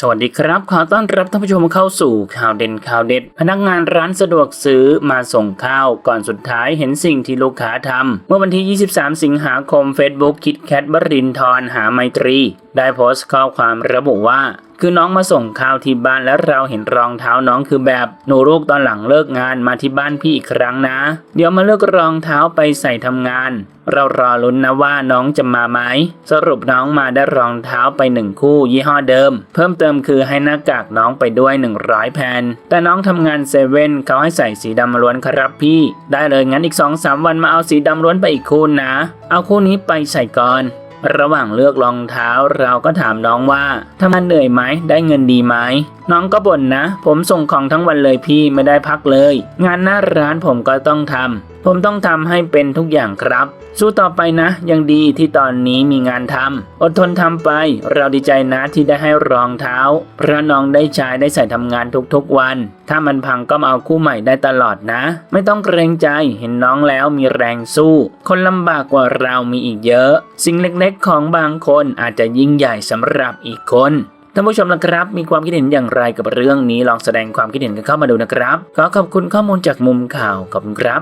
สวัสดีครับ ขอต้อนรับท่านผู้ชมเข้าสู่ข่าวเด่นข่าวเด็ด พนักงานร้านสะดวกซื้อมาส่งข้าวก่อนสุดท้ายเห็นสิ่งที่ลูกค้าทำ เมื่อวันที่ 23 สิงหาคม Facebook คิดแคทบรินทร์หาไมตรี ได้โพสต์ข้อความระบุว่า คือน้องมาส่งข้าวที่บ้านแล้วเราเห็นรองเท้าน้องคือแบบหนูลูกตอนหลังเลิกงานมาที่บ้านพี่อีกครั้งนะ เดี๋ยวมาเลือกรองเท้าไปใส่ทำงาน เรารอลุ้นนะว่าน้องจะมาไหมสรุปน้องมาได้รองเท้าไปหนึ่งคู่ยี่ห้อเดิม เพิ่มเติมคือให้หน้ากากน้องไปด้วย 100 แผ่นแต่น้องทำงานเซเว่นเขาให้ใส่สีดำล้วนครับพี่ ได้เลยงั้นอีก2-3วันมาเอาสีดำล้วนไปอีกคู่นะ เอาคู่นี้ไปใส่ก่อน ระหว่างเลือกรองเท้าเราก็ถามน้องว่าทำงานเหนื่อยไหมได้เงินดีไหมน้องก็บ่นนะ ผมส่งของทั้งวันเลยพี่ไม่ได้พักเลย งานหน้าร้านผมก็ต้องทำ ผมต้องทำให้เป็นทุกอย่างครับ สู้ต่อไปนะ ยังดีที่ตอนนี้มีงานทำอดทนทำไป เราดีใจนะที่ได้ให้รองเท้าเพราะน้องได้ใช้ได้ใส่ทำงานทุกๆวัน ถ้ามันพังก็มาเอาคู่ใหม่ได้ตลอดนะ ไม่ต้องเกรงใจเห็นน้องแล้วมีแรงสู้ คนลำบากกว่าเรามีอีกเยอะ สิ่งเล็กๆของบางคนอาจจะยิ่งใหญ่สำหรับอีกคนท่านผู้ชมนะครับ มีความคิดเห็นอย่างไรกับเรื่องนี้ลองแสดงความคิดเห็นกันเข้ามาดูนะครับ ขอขอบคุณข้อมูลจากมุมข่าวขอบคุณครับ